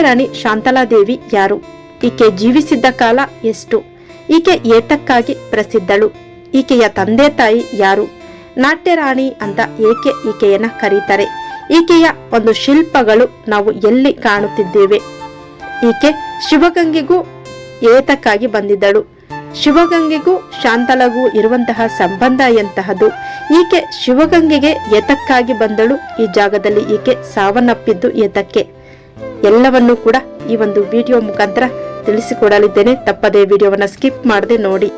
ನಾಟ್ಯರಾಣಿ ಶಾಂತಲಾದೇವಿ ಯಾರು? ಈಕೆ ಜೀವಿಸಿದ್ದ ಕಾಲ ಎಷ್ಟು? ಈಕೆ ಏತಕ್ಕಾಗಿ ಪ್ರಸಿದ್ಧಳು? ಈಕೆಯ ತಂದೆ ತಾಯಿ ಯಾರು? ನಾಟ್ಯರಾಣಿ ಅಂತ ಏಕೆ ಈಕೆಯನ್ನ ಕರೀತಾರೆ? ಈಕೆಯ ಒಂದು ಶಿಲ್ಪಗಳು ನಾವು ಎಲ್ಲಿ ಕಾಣುತ್ತಿದ್ದೇವೆ? ಈಕೆ ಶಿವಗಂಗೆಗೂ ಏತಕ್ಕಾಗಿ ಬಂದಿದ್ದಳು. ಶಿವಗಂಗೆಗೂ ಶಾಂತಲಗೂ ಇರುವಂತಹ ಸಂಬಂಧ ಎಂತಹದು? ಈಕೆ ಶಿವಗಂಗೆಗೆ ಏತಕ್ಕಾಗಿ ಬಂದಳು? ಈ ಜಾಗದಲ್ಲಿ ಈಕೆ ಸಾವನ್ನಪ್ಪಿದ್ದು ಏತಕ್ಕೆ? ಎಲ್ಲವನ್ನೂ ಕೂಡ ಈ ಒಂದು ವಿಡಿಯೋ ಮುಖಾಂತರ ತಿಳಿಸಿಕೊಡಲಿದ್ದೇನೆ. ತಪ್ಪದೇ ವಿಡಿಯೋವನ್ನ ಸ್ಕಿಪ್ ಮಾಡದೆ ನೋಡಿ.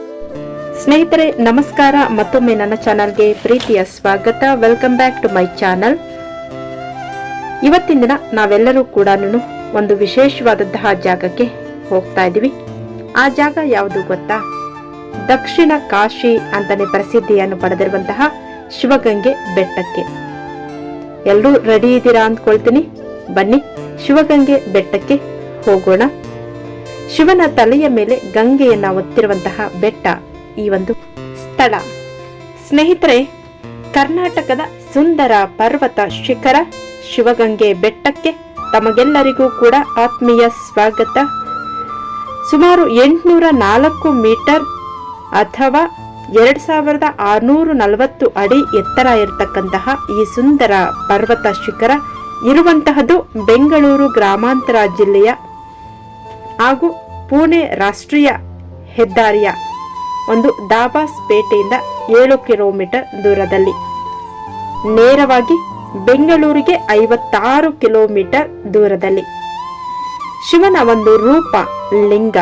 ಸ್ನೇಹಿತರೆ, ನಮಸ್ಕಾರ. ಮತ್ತೊಮ್ಮೆ ನನ್ನ ಚಾನಲ್ಗೆ ಪ್ರೀತಿಯ ಸ್ವಾಗತ. Welcome back to my channel ಇವತ್ತಿನ ದಿನ ನಾವೆಲ್ಲರೂ ಕೂಡ ಒಂದು ವಿಶೇಷವಾದಂತಹ ಜಾಗಕ್ಕೆ ಹೋಗ್ತಾ ಇದ್ದೀವಿ. ಆ ಜಾಗ ಯಾವುದು ಗೊತ್ತಾ? ದಕ್ಷಿಣ ಕಾಶಿ ಅಂತಾನೆ ಪ್ರಸಿದ್ಧಿಯನ್ನು ಪಡೆದಿರುವಂತಹ ಶಿವಗಂಗೆ ಬೆಟ್ಟಕ್ಕೆ. ಎಲ್ಲರೂ ರೆಡಿ ಇದ್ದೀರಾ ಅಂದ್ಕೊಳ್ತೀನಿ. ಬನ್ನಿ. ಶಿವಗಂಗೆ ಬೆಟ್ಟಕ್ಕೆ ಹೋಗೋಣ. ಶಿವನ ತಲೆಯ ಮೇಲೆ ಗಂಗೆಯನ್ನ ಒತ್ತಿರುವಂತಹ ಬೆಟ್ಟ ಈ ಒಂದು ಸ್ಥಳ. ಸ್ನೇಹಿತರೆ, ಕರ್ನಾಟಕದ ಸುಂದರ ಪರ್ವತ ಶಿಖರ ಶಿವಗಂಗೆ ಬೆಟ್ಟಕ್ಕೆ ತಮಗೆಲ್ಲರಿಗೂ ಕೂಡ ಆತ್ಮೀಯ ಸ್ವಾಗತ. ಸುಮಾರು ಎಂಟುನೂರ ನಾಲ್ಕು ಮೀಟರ್ ಅಥವಾ ಎರಡ್ ಸಾವಿರದ ಆರುನೂರು ನಲವತ್ತು ಅಡಿ ಎತ್ತರ ಇರತಕ್ಕಂತಹ ಈ ಸುಂದರ ಪರ್ವತ ಶಿಖರ ಇರುವಂತಹದ್ದು ಬೆಂಗಳೂರು ಗ್ರಾಮಾಂತರ ಜಿಲ್ಲೆಯ ಹಾಗೂ ಪುಣೆ ರಾಷ್ಟ್ರೀಯ ಹೆದ್ದಾರಿಯ ಒಂದು ದಾಬಾಸ್ ಪೇಟೆಯಿಂದ ಏಳು ಕಿಲೋಮೀಟರ್ ದೂರದಲ್ಲಿ. ನೇರವಾಗಿ ಬೆಂಗಳೂರಿಗೆ ಐವತ್ತಾರು ಕಿಲೋಮೀಟರ್ ದೂರದಲ್ಲಿ. ಶಿವನ ಒಂದು ರೂಪ ಲಿಂಗ.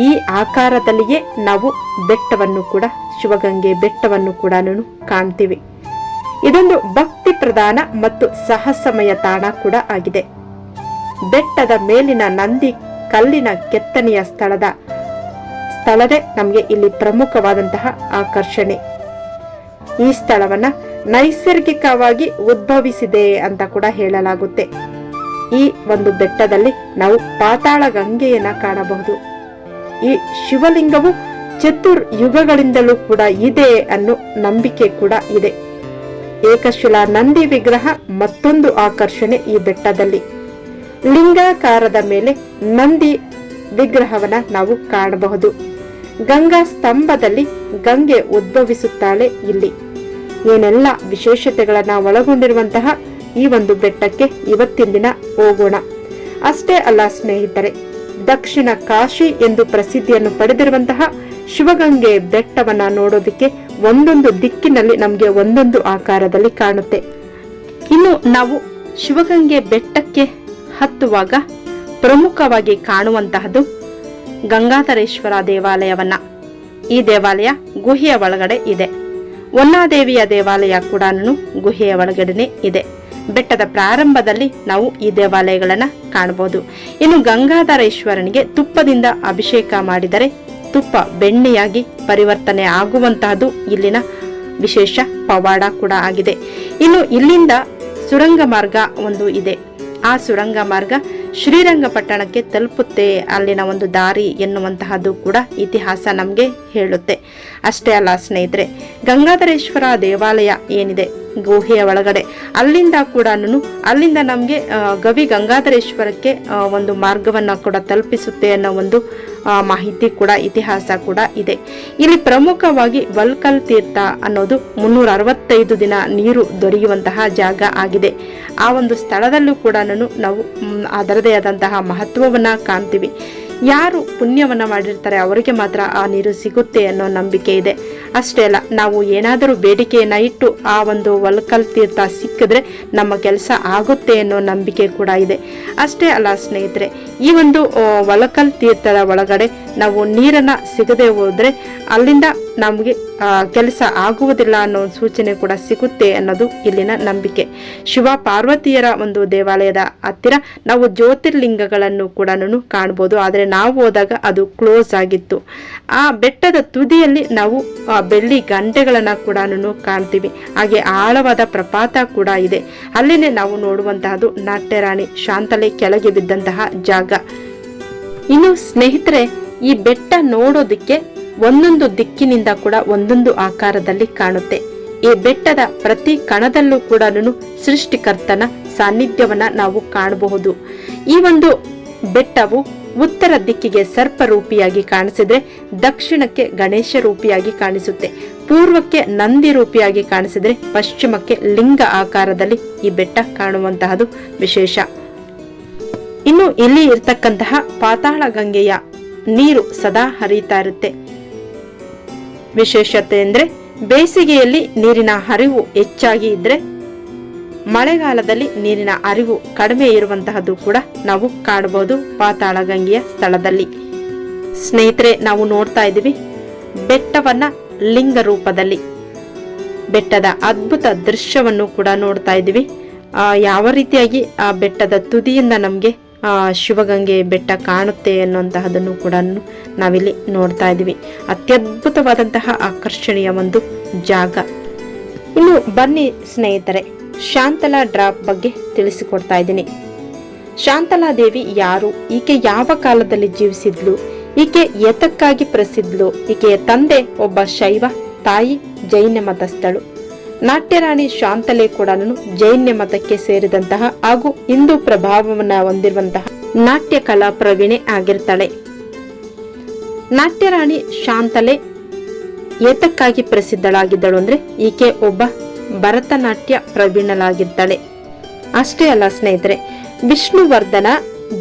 ಈ ಆಕಾರದಲ್ಲಿಯೇ ನಾವು ಬೆಟ್ಟವನ್ನು ಕೂಡ, ಶಿವಗಂಗೆ ಬೆಟ್ಟವನ್ನು ಕೂಡ ಕಾಣ್ತೀವಿ. ಇದೊಂದು ಭಕ್ತಿ ಪ್ರಧಾನ ಮತ್ತು ಸಾಹಸಮಯ ತಾಣ ಕೂಡ ಆಗಿದೆ. ಬೆಟ್ಟದ ಮೇಲಿನ ನಂದಿ ಕಲ್ಲಿನ ಕೆತ್ತನೆಯ ಸ್ಥಳದ ಸ್ಥಳವೇ ನಮಗೆ ಇಲ್ಲಿ ಪ್ರಮುಖವಾದಂತಹ ಆಕರ್ಷಣೆ. ಈ ಸ್ಥಳವನ್ನ ನೈಸರ್ಗಿಕವಾಗಿ ಉದ್ಭವಿಸಿದೆ ಅಂತ ಕೂಡ ಹೇಳಲಾಗುತ್ತೆ. ಈ ಒಂದು ಬೆಟ್ಟದಲ್ಲಿ ನಾವು ಪಾತಾಳ ಗಂಗೆಯನ್ನ ಕಾಣಬಹುದು. ಈ ಶಿವಲಿಂಗವು ಚತುರ್ ಯುಗಗಳಿಂದಲೂ ಕೂಡ ಇದೆ ಅನ್ನೋ ನಂಬಿಕೆ ಕೂಡ ಇದೆ. ಏಕಶಿಲಾ ನಂದಿ ವಿಗ್ರಹ ಮತ್ತೊಂದು ಆಕರ್ಷಣೆ ಈ ಬೆಟ್ಟದಲ್ಲಿ. ಲಿಂಗಾಕಾರದ ಮೇಲೆ ನಂದಿ ವಿಗ್ರಹವನ್ನ ನಾವು ಕಾಣಬಹುದು. ಗಂಗಾ ಸ್ತಂಭದಲ್ಲಿ ಗಂಗೆ ಉದ್ಭವಿಸುತ್ತಾಳೆ ಇಲ್ಲಿ. ಏನೆಲ್ಲ ವಿಶೇಷತೆಗಳನ್ನ ಒಳಗೊಂಡಿರುವಂತಹ ಈ ಒಂದು ಬೆಟ್ಟಕ್ಕೆ ಇವತ್ತಿನ ದಿನ ಹೋಗೋಣ. ಅಷ್ಟೇ ಅಲ್ಲ ಸ್ನೇಹಿತರೆ, ದಕ್ಷಿಣ ಕಾಶಿ ಎಂದು ಪ್ರಸಿದ್ಧಿಯನ್ನು ಪಡೆದಿರುವಂತಹ ಶಿವಗಂಗೆ ಬೆಟ್ಟವನ್ನ ನೋಡೋದಕ್ಕೆ ಒಂದೊಂದು ದಿಕ್ಕಿನಲ್ಲಿ ನಮಗೆ ಒಂದೊಂದು ಆಕಾರದಲ್ಲಿ ಕಾಣುತ್ತೆ. ಇನ್ನು ನಾವು ಶಿವಗಂಗೆ ಬೆಟ್ಟಕ್ಕೆ ಹತ್ತುವಾಗ ಪ್ರಮುಖವಾಗಿ ಕಾಣುವಂತಹದ್ದು ಗಂಗಾಧರೇಶ್ವರ ದೇವಾಲಯವನ್ನ. ಈ ದೇವಾಲಯ ಗುಹೆಯ ಒಳಗಡೆ ಇದೆ. ಒನ್ನಾದೇವಿಯ ದೇವಾಲಯ ಕೂಡ ಗುಹೆಯ ಒಳಗಡೆನೆ ಇದೆ. ಬೆಟ್ಟದ ಪ್ರಾರಂಭದಲ್ಲಿ ನಾವು ಈ ದೇವಾಲಯಗಳನ್ನು ಕಾಣಬಹುದು ಇನ್ನು ಗಂಗಾಧರೇಶ್ವರನಿಗೆ ತುಪ್ಪದಿಂದ ಅಭಿಷೇಕ ಮಾಡಿದರೆ ತುಪ್ಪ ಬೆಣ್ಣೆಯಾಗಿ ಪರಿವರ್ತನೆ ಆಗುವಂತಹದ್ದು ಇಲ್ಲಿನ ವಿಶೇಷ ಪವಾಡ ಕೂಡ ಆಗಿದೆ. ಇನ್ನು ಇಲ್ಲಿಂದ ಸುರಂಗ ಮಾರ್ಗ ಒಂದು ಇದೆ. ಆ ಸುರಂಗ ಮಾರ್ಗ ಶ್ರೀರಂಗಪಟ್ಟಣಕ್ಕೆ ತಲುಪುತ್ತೆ. ಅಲ್ಲಿನ ಒಂದು ದಾರಿ ಎನ್ನುವಂತಹದ್ದು ಕೂಡ ಇತಿಹಾಸ ನಮಗೆ ಹೇಳುತ್ತೆ. ಅಷ್ಟೇ ಅಲ್ಲ ಸ್ನೇಹಿತರೆ, ಗಂಗಾಧರೇಶ್ವರ ದೇವಾಲಯ ಏನಿದೆ? ಗುಹೆಯ ಒಳಗಡೆ. ಅಲ್ಲಿಂದ ಕೂಡ ಅಲ್ಲಿಂದ ನಮಗೆ ಗವಿ ಗಂಗಾಧರೇಶ್ವರಕ್ಕೆ ಒಂದು ಮಾರ್ಗವನ್ನು ಕೂಡ ತಲುಪಿಸುತ್ತೆ ಅನ್ನೋ ಒಂದು ಮಾಹಿತಿ ಕೂಡ, ಇತಿಹಾಸ ಕೂಡ ಇದೆ. ಇಲ್ಲಿ ಪ್ರಮುಖವಾಗಿ ವಲ್ಕಲ್ ತೀರ್ಥ ಅನ್ನೋದು ಮುನ್ನೂರ ಅರವತ್ತೈದು ದಿನ ನೀರು ದೊರೆಯುವಂತಹ ಜಾಗ ಆಗಿದೆ. ಆ ಒಂದು ಸ್ಥಳದಲ್ಲೂ ಕೂಡ ನಾವು ಅದರದೇ ಆದಂತಹ ಮಹತ್ವವನ್ನ ಕಾಣ್ತೀವಿ. ಯಾರು ಪುಣ್ಯವನ್ನು ಮಾಡಿರ್ತಾರೆ ಅವರಿಗೆ ಮಾತ್ರ ಆ ನೀರು ಸಿಗುತ್ತೆ ಅನ್ನೋ ನಂಬಿಕೆ ಇದೆ. ಅಷ್ಟೇ ಅಲ್ಲ, ನಾವು ಏನಾದರೂ ಬೇಡಿಕೆಯನ್ನು ಇಟ್ಟು ಆ ಒಂದು ವಲ್ಕಲ್ ತೀರ್ಥ ಸಿಕ್ಕಿದ್ರೆ ನಮ್ಮ ಕೆಲಸ ಆಗುತ್ತೆ ಅನ್ನೋ ನಂಬಿಕೆ ಕೂಡ ಇದೆ. ಅಷ್ಟೇ ಅಲ್ಲ ಸ್ನೇಹಿತರೆ, ಈ ಒಂದು ಒಲಕಲ್ ತೀರ್ಥದ ಒಳಗಡೆ ನಾವು ನೀರನ್ನು ಸಿಗದೆ ಹೋದರೆ ಅಲ್ಲಿಂದ ನಮಗೆ ಕೆಲಸ ಆಗುವುದಿಲ್ಲ ಅನ್ನೋ ಸೂಚನೆ ಕೂಡ ಸಿಗುತ್ತೆ ಅನ್ನೋದು ಇಲ್ಲಿನ ನಂಬಿಕೆ. ಶಿವ ಪಾರ್ವತಿಯರ ಒಂದು ದೇವಾಲಯದ ಹತ್ತಿರ ನಾವು ಜ್ಯೋತಿರ್ಲಿಂಗಗಳನ್ನು ಕೂಡ ಕಾಣ್ಬೋದು. ಆದರೆ ನಾವು ಹೋದಾಗ ಅದು ಕ್ಲೋಸ್ ಆಗಿತ್ತು. ಆ ಬೆಟ್ಟದ ತುದಿಯಲ್ಲಿ ನಾವು ಬೆಳ್ಳಿ ಗಂಟೆಗಳನ್ನು ಕೂಡ ಕಾಣ್ತೀವಿ. ಹಾಗೆ ಆಳವಾದ ಪ್ರಪಾತ ಕೂಡ ಇದೆ. ಅಲ್ಲಿನೇ ನಾವು ನೋಡುವಂತಹದ್ದು ನಾಟ್ಯರಾಣಿ ಶಾಂತಲೆ ಕೆಳಗೆ ಬಿದ್ದಂತಹ ಜಾಗ. ಇನ್ನು ಸ್ನೇಹಿತರೆ, ಈ ಬೆಟ್ಟ ನೋಡೋದಕ್ಕೆ ಒಂದೊಂದು ದಿಕ್ಕಿನಿಂದ ಕೂಡ ಒಂದೊಂದು ಆಕಾರದಲ್ಲಿ ಕಾಣುತ್ತೆ. ಈ ಬೆಟ್ಟದ ಪ್ರತಿ ಕಣದಲ್ಲೂ ಕೂಡ ಸೃಷ್ಟಿಕರ್ತನ ಸಾನ್ನಿಧ್ಯವನ್ನ ನಾವು ಕಾಣಬಹುದು. ಈ ಒಂದು ಬೆಟ್ಟವು ಉತ್ತರ ದಿಕ್ಕಿಗೆ ಸರ್ಪ ರೂಪಿಯಾಗಿ ಕಾಣಿಸಿದ್ರೆ ದಕ್ಷಿಣಕ್ಕೆ ಗಣೇಶ ರೂಪಿಯಾಗಿ ಕಾಣಿಸುತ್ತೆ. ಪೂರ್ವಕ್ಕೆ ನಂದಿ ರೂಪಿಯಾಗಿ ಕಾಣಿಸಿದ್ರೆ ಪಶ್ಚಿಮಕ್ಕೆ ಲಿಂಗ ಆಕಾರದಲ್ಲಿ ಈ ಬೆಟ್ಟ ಕಾಣುವಂತಹದು ವಿಶೇಷ. ಇನ್ನು ಇಲ್ಲಿ ಇರ್ತಕ್ಕಂತಹ ಪಾತಾಳ ಗಂಗೆಯ ನೀರು ಸದಾ ಹರಿತಾ ಇರುತ್ತೆ. ವಿಶೇಷತೆ ಅಂದ್ರೆ ಬೇಸಿಗೆಯಲ್ಲಿ ನೀರಿನ ಹರಿವು ಹೆಚ್ಚಾಗಿ ಇದ್ದರೆ ಮಳೆಗಾಲದಲ್ಲಿ ನೀರಿನ ಅರಿವು ಕಡಿಮೆ ಇರುವಂತಹದ್ದು ಕೂಡ ನಾವು ಕಾಣಬಹುದು ಪಾತಾಳ ಗಂಗೆಯ ಸ್ಥಳದಲ್ಲಿ. ಸ್ನೇಹಿತರೆ, ನಾವು ನೋಡ್ತಾ ಇದ್ದೀವಿ ಬೆಟ್ಟವನ್ನ ಲಿಂಗ ರೂಪದಲ್ಲಿ. ಬೆಟ್ಟದ ಅದ್ಭುತ ದೃಶ್ಯವನ್ನು ಕೂಡ ನೋಡ್ತಾ ಇದ್ದೀವಿ. ಯಾವ ರೀತಿಯಾಗಿ ಆ ಬೆಟ್ಟದ ತುದಿಯಿಂದ ನಮಗೆ ಶಿವಗಂಗೆ ಬೆಟ್ಟ ಕಾಣುತ್ತೆ ಅನ್ನುವಂತಹದನ್ನು ಕೂಡ ನಾವಿಲ್ಲಿ ನೋಡ್ತಾ ಇದ್ದೀವಿ. ಅತ್ಯದ್ಭುತವಾದಂತಹ ಆಕರ್ಷಣೀಯ ಒಂದು ಜಾಗ. ಇನ್ನು ಬನ್ನಿ ಸ್ನೇಹಿತರೆ, ಶಾಂತಲಾ ಡ್ರಾಪ್ ಬಗ್ಗೆ ತಿಳಿಸಿಕೊಡ್ತಾ ಇದ್ದೀನಿ. ಶಾಂತಲಾ ದೇವಿ ಯಾರು? ಈಕೆ ಯಾವ ಕಾಲದಲ್ಲಿ ಜೀವಿಸಿದ್ಲು? ಈಕೆ ಯತಕ್ಕಾಗಿ ಪ್ರಸಿದ್ಲು? ಈಕೆಯ ತಂದೆ ಒಬ್ಬ ಶೈವ, ತಾಯಿ ಜೈನ ಮತಸ್ಥಳು. ನಾಟ್ಯರಾಣಿ ಶಾಂತಲೆ ಕೂಡ ಜೈನ ಮತಕ್ಕೆ ಸೇರಿದಂತಹ ಹಾಗೂ ಹಿಂದೂ ಪ್ರಭಾವವನ್ನ ಹೊಂದಿರುವಂತಹ ನಾಟ್ಯ ಕಲಾ ಪ್ರವೀಣೆ ಆಗಿರ್ತಾಳೆ. ನಾಟ್ಯರಾಣಿ ಶಾಂತಲೆ ಏತಕ್ಕಾಗಿ ಪ್ರಸಿದ್ಧಳಾಗಿದ್ದಳು ಅಂದ್ರೆ ಈಕೆ ಒಬ್ಬ ಭರತನಾಟ್ಯ ಪ್ರವೀಣಳಾಗಿರ್ತಾಳೆ. ಅಷ್ಟೇ ಅಲ್ಲ ಸ್ನೇಹಿತರೆ, ವಿಷ್ಣುವರ್ಧನ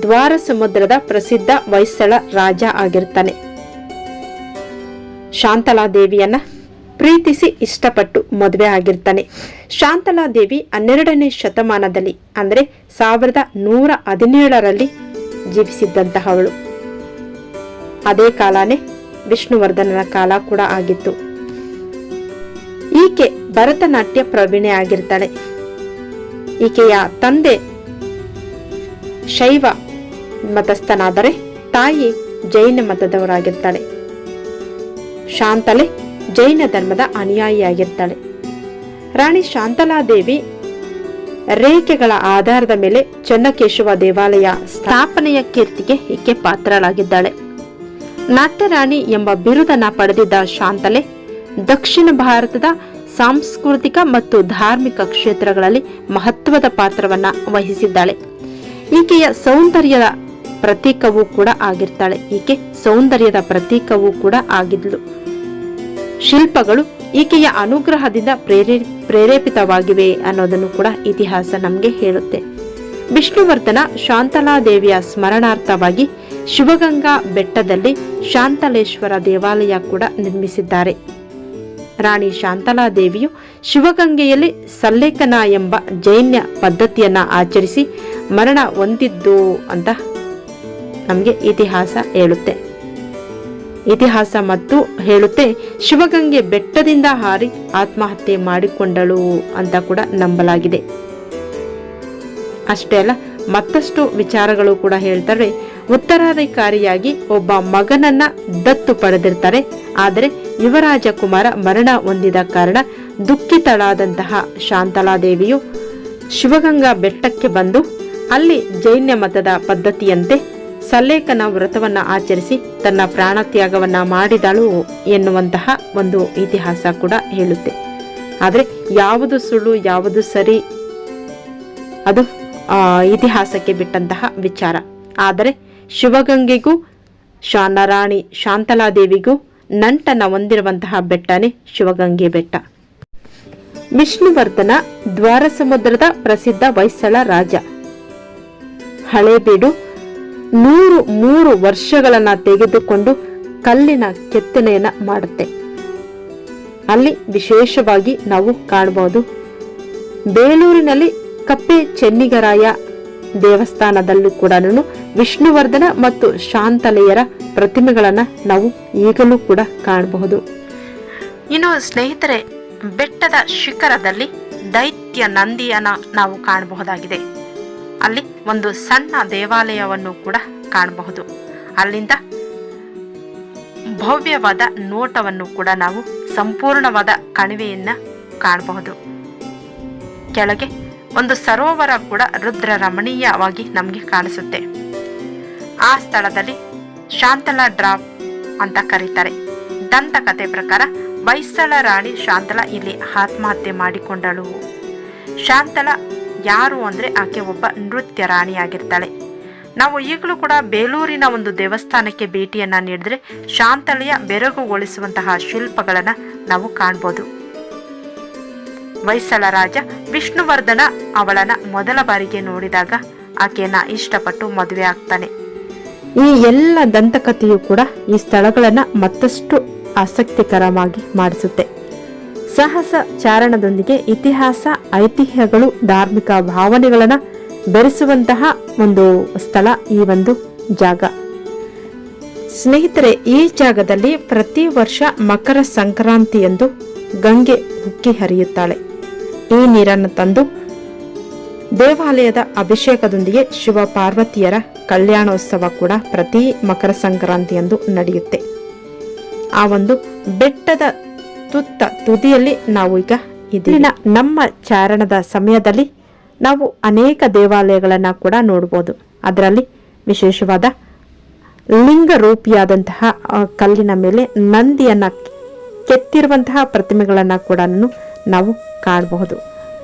ದ್ವಾರ ಸಮುದ್ರದ ಪ್ರಸಿದ್ಧ ಹೊಯ್ಸಳ ರಾಜ ಆಗಿರ್ತಾನೆ. ಶಾಂತಲಾ ದೇವಿಯನ್ನ ಪ್ರೀತಿಸಿ ಇಷ್ಟಪಟ್ಟು ಮದುವೆ ಆಗಿರ್ತಾನೆ. ಶಾಂತಲಾ ದೇವಿ ಹನ್ನೆರಡನೇ ಶತಮಾನದಲ್ಲಿ, ಅಂದ್ರೆ ಸಾವಿರದ ನೂರ ಹದಿನೇಳರಲ್ಲಿ ಜೀವಿಸಿದ್ದಂತಹವಳು. ಅದೇ ಕಾಲನೇ ವಿಷ್ಣುವರ್ಧನನ ಕಾಲ ಕೂಡ ಆಗಿತ್ತು. ಈಕೆ ಭರತನಾಟ್ಯ ಪ್ರವೀಣೆ ಆಗಿರ್ತಾಳೆ. ಈಕೆಯ ತಂದೆ ಶೈವ ಮತಸ್ಥನಾದರೆ ತಾಯಿ ಜೈನ ಮತದವರಾಗಿರ್ತಾಳೆ. ಶಾಂತಲೆ ಜೈನ ಧರ್ಮದ ಅನುಯಾಯಿಯಾಗಿರ್ತಾಳೆ. ರಾಣಿ ಶಾಂತಲಾದೇವಿ ರೇಖೆಗಳ ಆಧಾರದ ಮೇಲೆ ಚನ್ನಕೇಶವ ದೇವಾಲಯ ಸ್ಥಾಪನೆಯ ಕೀರ್ತಿಗೆ ಈಕೆ ಪಾತ್ರಳಾಗಿದ್ದಾಳೆ. ನಾಟ್ಯರಾಣಿ ಎಂಬ ಬಿರುದನ್ನ ಪಡೆದಿದ್ದ ಶಾಂತಲೆ ದಕ್ಷಿಣ ಭಾರತದ ಸಾಂಸ್ಕೃತಿಕ ಮತ್ತು ಧಾರ್ಮಿಕ ಕ್ಷೇತ್ರಗಳಲ್ಲಿ ಮಹತ್ವದ ಪಾತ್ರವನ್ನ ವಹಿಸಿದ್ದಾಳೆ. ಈಕೆಯ ಸೌಂದರ್ಯದ ಪ್ರತೀಕವೂ ಕೂಡ ಆಗಿರ್ತಾಳೆ. ಈಕೆ ಸೌಂದರ್ಯದ ಪ್ರತೀಕವೂ ಕೂಡ ಆಗಿದ್ಲು. ಶಿಲ್ಪಗಳು ಈಕೆಯ ಅನುಗ್ರಹದಿಂದ ಪ್ರೇರೇ, ಪ್ರೇರೇಪಿತವಾಗಿವೆ ಅನ್ನೋದನ್ನು ಕೂಡ ಇತಿಹಾಸ ನಮಗೆ ಹೇಳುತ್ತೆ. ವಿಷ್ಣುವರ್ಧನ ಶಾಂತಲಾದೇವಿಯ ಸ್ಮರಣಾರ್ಥವಾಗಿ ಶಿವಗಂಗಾ ಬೆಟ್ಟದಲ್ಲಿ ಶಾಂತಲೇಶ್ವರ ದೇವಾಲಯ ಕೂಡ ನಿರ್ಮಿಸಿದ್ದಾರೆ. ರಾಣಿ ಶಾಂತಲಾದೇವಿಯು ಶಿವಗಂಗೆಯಲ್ಲಿ ಸಲ್ಲೇಖನ ಎಂಬ ಜೈನ್ಯ ಪದ್ಧತಿಯನ್ನ ಆಚರಿಸಿ ಮರಣ ಹೊಂದಿದ್ದು ಅಂತ ನಮಗೆ ಇತಿಹಾಸ ಹೇಳುತ್ತೆ. ಇತಿಹಾಸ ಮತ್ತು ಹೇಳುತ್ತೆ, ಶಿವಗಂಗೆ ಬೆಟ್ಟದಿಂದ ಹಾರಿ ಆತ್ಮಹತ್ಯೆ ಮಾಡಿಕೊಂಡಳು ಅಂತ ಕೂಡ ನಂಬಲಾಗಿದೆ. ಅಷ್ಟೇ ಅಲ್ಲ, ಮತ್ತಷ್ಟು ವಿಚಾರಗಳು ಕೂಡ ಹೇಳ್ತಾರೆ ಉತ್ತರಾಧಿಕಾರಿಯಾಗಿ ಒಬ್ಬ ಮಗನನ್ನ ದತ್ತು ಪಡೆದಿರ್ತಾರೆ. ಆದರೆ ಯುವರಾಜ ಕುಮಾರ ಮರಣ ಹೊಂದಿದ ಕಾರಣ ದುಃಖಿತಳಾದಂತಹ ಶಾಂತಲಾದೇವಿಯು ಶಿವಗಂಗಾ ಬೆಟ್ಟಕ್ಕೆ ಬಂದು ಅಲ್ಲಿ ಜೈನ ಮತದ ಪದ್ಧತಿಯಂತೆ ಸಲ್ಲೇಖನ ವ್ರತವನ್ನ ಆಚರಿಸಿ ತನ್ನ ಪ್ರಾಣತ್ಯಾಗವನ್ನ ಮಾಡಿದಳು ಎನ್ನುವಂತಹ ಒಂದು ಇತಿಹಾಸ ಕೂಡ ಹೇಳುತ್ತೆ. ಆದರೆ ಯಾವುದು ಸುಳ್ಳು, ಯಾವುದು ಸರಿ, ಅದು ಇತಿಹಾಸಕ್ಕೆ ಬಿಟ್ಟಂತಹ ವಿಚಾರ. ಆದರೆ ಶಿವಗಂಗೆಗೂ, ಶಾನರಾಣಿ ಶಾಂತಲಾದೇವಿಗೂ ನಂಟನ ಹೊಂದಿರುವಂತಹ ಬೆಟ್ಟನೇ ಶಿವಗಂಗೆ ಬೆಟ್ಟ. ವಿಷ್ಣುವರ್ಧನ ದ್ವಾರ ಸಮುದ್ರದ ಪ್ರಸಿದ್ಧ ಹೊಯ್ಸಳ ರಾಜ. ಹಳೇಬೀಡು ನೂರು ಮೂರು ವರ್ಷಗಳನ್ನ ತೆಗೆದುಕೊಂಡು ಕಲ್ಲಿನ ಕೆತ್ತನೆಯನ್ನ ಮಾಡುತ್ತೆ. ಅಲ್ಲಿ ವಿಶೇಷವಾಗಿ ನಾವು ಕಾಣಬಹುದು ಬೇಲೂರಿನಲ್ಲಿ ಕಪ್ಪೆ ಚೆನ್ನಿಗರಾಯ ದೇವಸ್ಥಾನದಲ್ಲೂ ಕೂಡ ವಿಷ್ಣುವರ್ಧನ ಮತ್ತು ಶಾಂತಲೆಯರ ಪ್ರತಿಮೆಗಳನ್ನ ನಾವು ಈಗಲೂ ಕೂಡ ಕಾಣಬಹುದು ಇನ್ನು ಸ್ನೇಹಿತರೆ, ಬೆಟ್ಟದ ಶಿಖರದಲ್ಲಿ ದೈತ್ಯ ನಂದಿಯನ್ನ ನಾವು ಕಾಣಬಹುದಾಗಿದೆ. ಅಲ್ಲಿ ಒಂದು ಸಣ್ಣ ದೇವಾಲಯವನ್ನು ಕೂಡ ಕಾಣಬಹುದು. ಅಲ್ಲಿಂದ ಭವ್ಯವಾದ ನೋಟವನ್ನು ಕೂಡ ನಾವು ಸಂಪೂರ್ಣವಾದ ಕಣಿವೆಯನ್ನು ಕಾಣಬಹುದು. ಕೆಳಗೆ ಒಂದು ಸರೋವರ ಕೂಡ ರುದ್ರ ರಮಣೀಯವಾಗಿ ನಮಗೆ ಕಾಣಿಸುತ್ತೆ. ಆ ಸ್ಥಳದಲ್ಲಿ ಶಾಂತಲಾ ಡ್ರಾಪ್ ಅಂತ ಕರೀತಾರೆ. ದಂತಕತೆ ಪ್ರಕಾರ ವೈಸಳ ರಾಣಿ ಶಾಂತಲಾ ಇಲ್ಲಿ ಆತ್ಮಹತ್ಯೆ ಮಾಡಿಕೊಂಡಳು. ಶಾಂತಲಾ ಯಾರು ಅಂದ್ರೆ ಆಕೆ ಒಬ್ಬ ನೃತ್ಯ ರಾಣಿಯಾಗಿರ್ತಾಳೆ ನಾವು ಈಗಲೂ ಕೂಡ ಬೇಲೂರಿನ ಒಂದು ದೇವಸ್ಥಾನಕ್ಕೆ ಭೇಟಿಯನ್ನು ನೀಡಿದ್ರೆ ಶಾಂತಲೆಯ ಬೆರಗುಗೊಳಿಸುವಂತಹ ಶಿಲ್ಪಗಳನ್ನು ನಾವು ಕಾಣ್ಬೋದು. ಹೊಯ್ಸಳ ರಾಜ ವಿಷ್ಣುವರ್ಧನ ಅವಳನ್ನ ಮೊದಲ ಬಾರಿಗೆ ನೋಡಿದಾಗ ಆಕೆಯನ್ನ ಇಷ್ಟಪಟ್ಟು ಮದುವೆ ಆಗ್ತಾನೆ. ಈ ಎಲ್ಲ ದಂತಕಥೆಯು ಕೂಡ ಈ ಸ್ಥಳಗಳನ್ನ ಮತ್ತಷ್ಟು ಆಸಕ್ತಿಕರವಾಗಿ ಮಾಡಿಸುತ್ತೆ. ಸಾಹಸ ಚಾರಣದೊಂದಿಗೆ ಇತಿಹಾಸ, ಐತಿಹ್ಯಗಳು, ಧಾರ್ಮಿಕ ಭಾವನೆಗಳನ್ನು ಬೆರೆಸುವಂತಹ ಒಂದು ಸ್ಥಳ ಈ ಒಂದು ಜಾಗ. ಸ್ನೇಹಿತರೆ, ಈ ಜಾಗದಲ್ಲಿ ಪ್ರತಿ ವರ್ಷ ಮಕರ ಸಂಕ್ರಾಂತಿಯಂದು ಗಂಗೆ ಉಕ್ಕಿ ಹರಿಯುತ್ತಾಳೆ. ಈ ನೀರನ್ನು ತಂದು ದೇವಾಲಯದ ಅಭಿಷೇಕದೊಂದಿಗೆ ಶಿವ ಪಾರ್ವತಿಯರ ಕಲ್ಯಾಣೋತ್ಸವ ಕೂಡ ಪ್ರತಿ ಮಕರ ಸಂಕ್ರಾಂತಿಯಂದು ನಡೆಯುತ್ತೆ. ಆ ಒಂದು ಬೆಟ್ಟದ ತುತ್ತ ತುದಿಯಲ್ಲಿ ನಾವು ಈಗ ಇದಿನ ನಮ್ಮ ಚಾರಣದ ಸಮಯದಲ್ಲಿ ನಾವು ಅನೇಕ ದೇವಾಲಯಗಳನ್ನು ಕೂಡ ನೋಡ್ಬೋದು. ಅದರಲ್ಲಿ ವಿಶೇಷವಾದ ಲಿಂಗ ರೂಪಿಯಾದಂತಹ ಕಲ್ಲಿನ ಮೇಲೆ ನಂದಿಯನ್ನು ಕೆತ್ತಿರುವಂತಹ ಪ್ರತಿಮೆಗಳನ್ನು ಕೂಡ ನಾವು ಕಾಣಬಹುದು.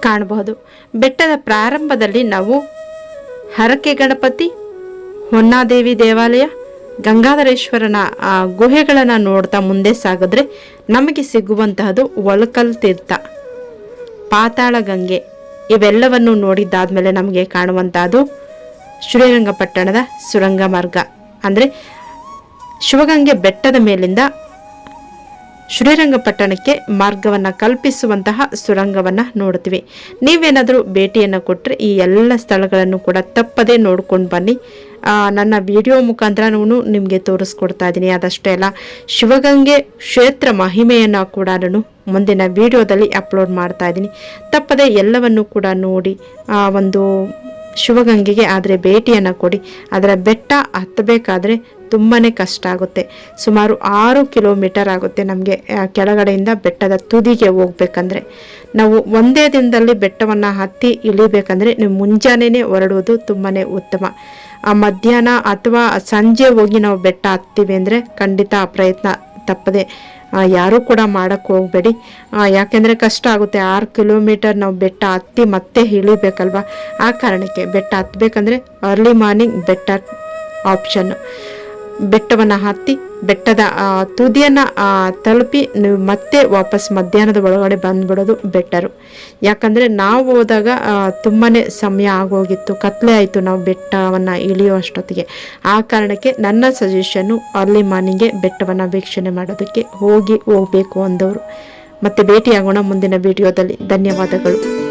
ಕಾಣಬಹುದು. ಬೆಟ್ಟದ ಪ್ರಾರಂಭದಲ್ಲಿ ನಾವು ಹರಕೆ ಗಣಪತಿ ಹೊನ್ನಾದೇವಿ ದೇವಾಲಯ ಗಂಗಾಧರೇಶ್ವರನ ಆ, ಗುಹೆಗಳನ್ನು ನೋಡ್ತಾ ಮುಂದೆ ಸಾಗಿದ್ರೆ ನಮಗೆ ಸಿಗುವಂತಹದ್ದು ಒಳಕಲ್ ತೀರ್ಥ. ಪಾತಾಳ ಗಂಗೆ ಇವೆಲ್ಲವನ್ನು ನೋಡಿದ್ದಾದ್ಮೇಲೆ ನಮಗೆ ಕಾಣುವಂತಹದ್ದು ಶ್ರೀರಂಗಪಟ್ಟಣದ ಸುರಂಗ ಮಾರ್ಗ. ಅಂದರೆ ಶಿವಗಂಗೆ ಬೆಟ್ಟದ ಮೇಲಿಂದ ಶ್ರೀರಂಗಪಟ್ಟಣಕ್ಕೆ ಮಾರ್ಗವನ್ನು ಕಲ್ಪಿಸುವಂತಹ ಸುರಂಗವನ್ನು ನೋಡ್ತೀವಿ ನೀವೇನಾದರೂ ಭೇಟಿಯನ್ನು ಕೊಟ್ಟರೆ ಈ ಎಲ್ಲ ಸ್ಥಳಗಳನ್ನು ಕೂಡ ತಪ್ಪದೇ ನೋಡ್ಕೊಂಡು ಬನ್ನಿ. ನನ್ನ ವಿಡಿಯೋ ಮುಖಾಂತರನೂ ನಿಮಗೆ ತೋರಿಸ್ಕೊಡ್ತಾ ಇದ್ದೀನಿ. ಅದಷ್ಟೇ ಅಲ್ಲ, ಶಿವಗಂಗೆ ಕ್ಷೇತ್ರ ಮಹಿಮೆಯನ್ನು ಕೂಡ ನಾನು ಮುಂದಿನ ವಿಡಿಯೋದಲ್ಲಿ ಅಪ್ಲೋಡ್ ಮಾಡ್ತಾ ಇದ್ದೀನಿ. ತಪ್ಪದೇ ಎಲ್ಲವನ್ನು ಕೂಡ ನೋಡಿ, ಆ, ಒಂದು ಶಿವಗಂಗೆಗೆ ಆದರೆ ಭೇಟಿಯನ್ನು ಕೊಡಿ. ಅದರ ಬೆಟ್ಟ ಹತ್ತಬೇಕಾದ್ರೆ ತುಂಬಾ ಕಷ್ಟ ಆಗುತ್ತೆ. ಸುಮಾರು ಆರು ಕಿಲೋಮೀಟರ್ ಆಗುತ್ತೆ ನಮಗೆ ಕೆಳಗಡೆಯಿಂದ ಬೆಟ್ಟದ ತುದಿಗೆ ಹೋಗ್ಬೇಕಂದ್ರೆ. ನಾವು ಒಂದೇ ದಿನದಲ್ಲಿ ಬೆಟ್ಟವನ್ನು ಹತ್ತಿ ಇಳಿಬೇಕಂದ್ರೆ ನೀವು ಮುಂಜಾನೆಯೇ ಹೊರಡುವುದು ತುಂಬಾ ಉತ್ತಮ. ಆ ಮಧ್ಯಾಹ್ನ ಅಥವಾ ಸಂಜೆ ಹೋಗಿ ನಾವು ಬೆಟ್ಟ ಹತ್ತೀವಿ ಅಂದರೆ ಖಂಡಿತ ಆ ಪ್ರಯತ್ನ ತಪ್ಪದೆ ಯಾರೂ ಕೂಡ ಮಾಡೋಕ್ಕೆ ಹೋಗಬೇಡಿ. ಯಾಕೆಂದರೆ ಕಷ್ಟ ಆಗುತ್ತೆ. ಆರು ಕಿಲೋಮೀಟರ್ ನಾವು ಬೆಟ್ಟ ಹತ್ತಿ ಮತ್ತೆ ಇಳಿಬೇಕಲ್ವ? ಆ ಕಾರಣಕ್ಕೆ ಬೆಟ್ಟ ಹತ್ತಬೇಕಂದ್ರೆ ಅರ್ಲಿ ಮಾರ್ನಿಂಗ್ ಬೆಟ್ಟ ಆಪ್ಷನ್ ಬೆಟ್ಟವನ್ನು ಹತ್ತಿ ಬೆಟ್ಟದ ತುದಿಯನ್ನು ತಲುಪಿ ಮತ್ತೆ ವಾಪಸ್ ಮಧ್ಯಾಹ್ನದ ಒಳಗಡೆ ಬಂದ್ಬಿಡೋದು ಬೆಟ್ಟರು. ಯಾಕಂದರೆ ನಾವು ಹೋದಾಗ ತುಂಬಾ ಸಮಯ ಆಗೋಗಿತ್ತು, ಕತ್ಲೆ ಆಯಿತು ನಾವು ಬೆಟ್ಟವನ್ನು ಇಳಿಯೋ ಅಷ್ಟೊತ್ತಿಗೆ. ಆ ಕಾರಣಕ್ಕೆ ನನ್ನ ಸಜೆಷನ್ನು ಅರ್ಲಿ ಮಾರ್ನಿಂಗ್ಗೆ ಬೆಟ್ಟವನ್ನು ವೀಕ್ಷಣೆ ಮಾಡೋದಕ್ಕೆ ಹೋಗಿ ಹೋಗಬೇಕು ಅಂದವರು. ಮತ್ತೆ ಭೇಟಿಯಾಗೋಣ ಮುಂದಿನ ವಿಡಿಯೋದಲ್ಲಿ ಧನ್ಯವಾದಗಳು.